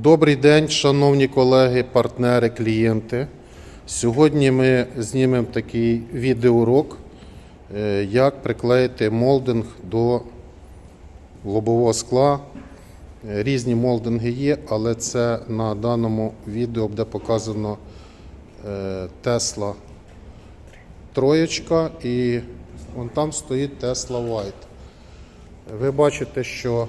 Добрий день, шановні колеги, партнери, клієнти. Сьогодні ми знімемо такий відеоурок, е, як приклеїти молдинг до лобового скла. Е, Різні молдинги є, але це на даному відео буде показано е, Tesla троєчка і вон там стоїть Tesla White. Ви бачите, що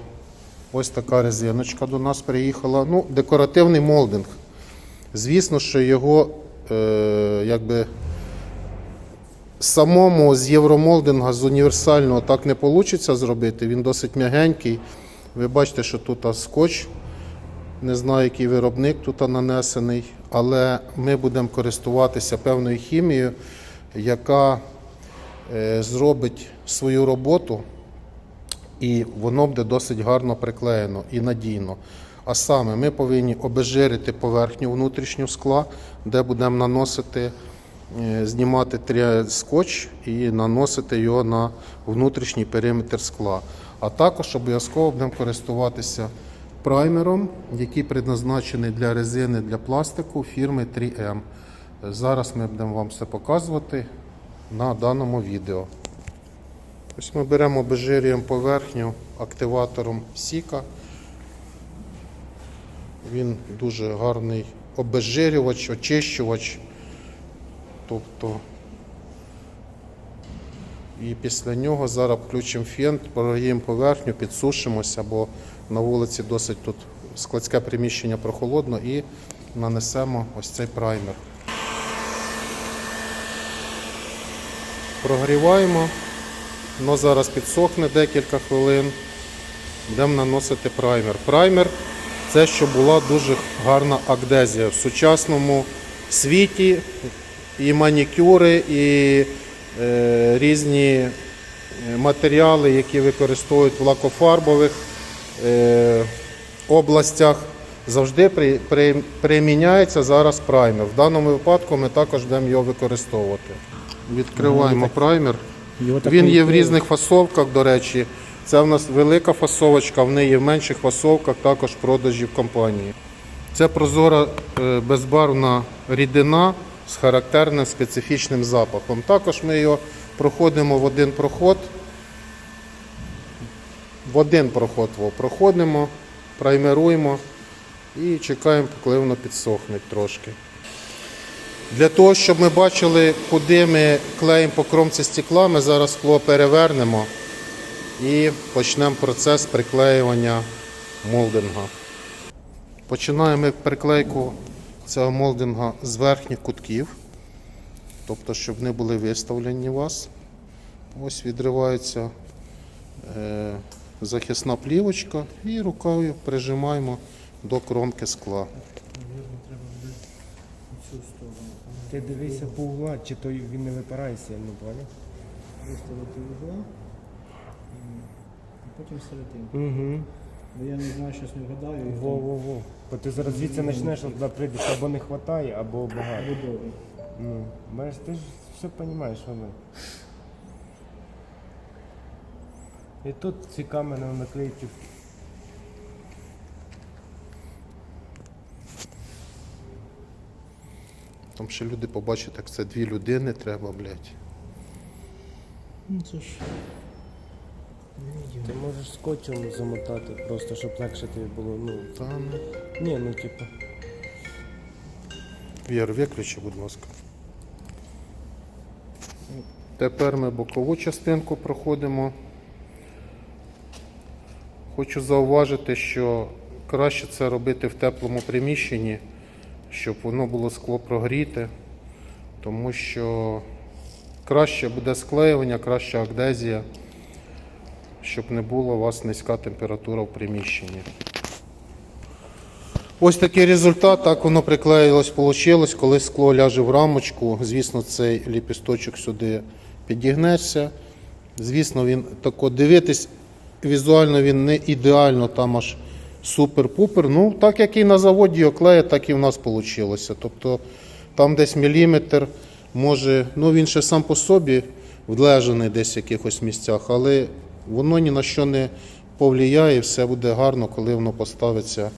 ось така резиночка до нас приїхала. Ну, декоративний молдинг. Звісно, що його е, якби самому з євромолдинга, з універсального так не вийде зробити. Він досить м'ягенький. Ви бачите, що тут скотч. Не знаю, який виробник тут нанесений, але ми будемо користуватися певною хімією, яка е, зробить свою роботу і воно буде досить гарно приклеєно і надійно. А саме ми повинні обезжирити поверхню внутрішню скла, де будемо наносити, е, знімати скотч і наносити його на внутрішній периметр скла. А також обов'язково будемо користуватися праймером, який предназначений для резини для пластику фірми 3M. Зараз ми будемо вам все показувати на даному відео. Ось ми беремо обезжирюємо поверхню активатором Сіка. Він дуже гарний обезжирювач, очищувач. Тобто і після нього зараз включимо фен, прогріємо поверхню, підсушимося, бо на вулиці досить тут складське приміщення прохолодно і нанесемо ось цей праймер. Прогріваємо. Воно зараз підсохне декілька хвилин. Будемо наносити праймер. Праймер це щоб була дуже гарна акдезія. В сучасному світі і манікюри, і е, різні е, матеріали, які використовують в лакофарбових е, областях, завжди при, при, приміняється зараз праймер. В даному випадку ми також будемо його використовувати. Відкриваємо праймер. Його так Він не є в відкрили. різних фасовках, до речі. Це в нас велика фасовочка, в неї в менших фасовках також продажі в компанії. Це прозора е, безбарвна рідина з характерним специфічним запахом. Також ми його проходимо в один проход. В один проход проходимо, праймеруємо і чекаємо, коли воно підсохне трошки. Для того, щоб ми бачили, куди ми клеїмо по кромці стекла, ми зараз скло перевернемо і почнемо процес приклеювання молдинга. Починаємо приклейку цього молдинга з верхніх кутків, тобто, щоб не були виставлені у вас. Ось відривається е, захисна плівочка і рукою прижимаємо до кромки скла. Ти дивися по угла, чи то він не випирає сильно, поняв? виставити угла, а потім серединку. Угу. Бо я не знаю, щось не вгадаю і Во, во, во. Бо ти зараз звідси почнеш, от туди прийдеш, або не вистачає, або багато. будові. Ну, бачиш, ти ж все розумієш, Олег. І тут ці камери наклейки. Там ще люди побачать, як це дві людини треба, блядь. Ну це ж. Ти можеш скотчем замотати, просто щоб легше тобі було. Ну, Та ну. ні, ну типу. Вір, виключи, будь ласка. Тепер ми бокову частинку проходимо. Хочу зауважити, що краще це робити в теплому приміщенні, щоб воно було скло прогріте, тому що краще буде склеювання, краща адезія, щоб не була у вас низька температура в приміщенні. Ось такий результат, так воно приклеїлось, вийшло, коли скло ляже в рамочку. Звісно, цей ліпісточок сюди підігнеться. Звісно, він тако дивитись, візуально він не ідеально там аж супер-пупер. Ну, так як і на заводі оклеє, так і в нас вийшло. Тобто там десь міліметр, може, ну він ще сам по собі влежений десь в якихось місцях, але воно ні на що не повлияє, все буде гарно, коли воно поставиться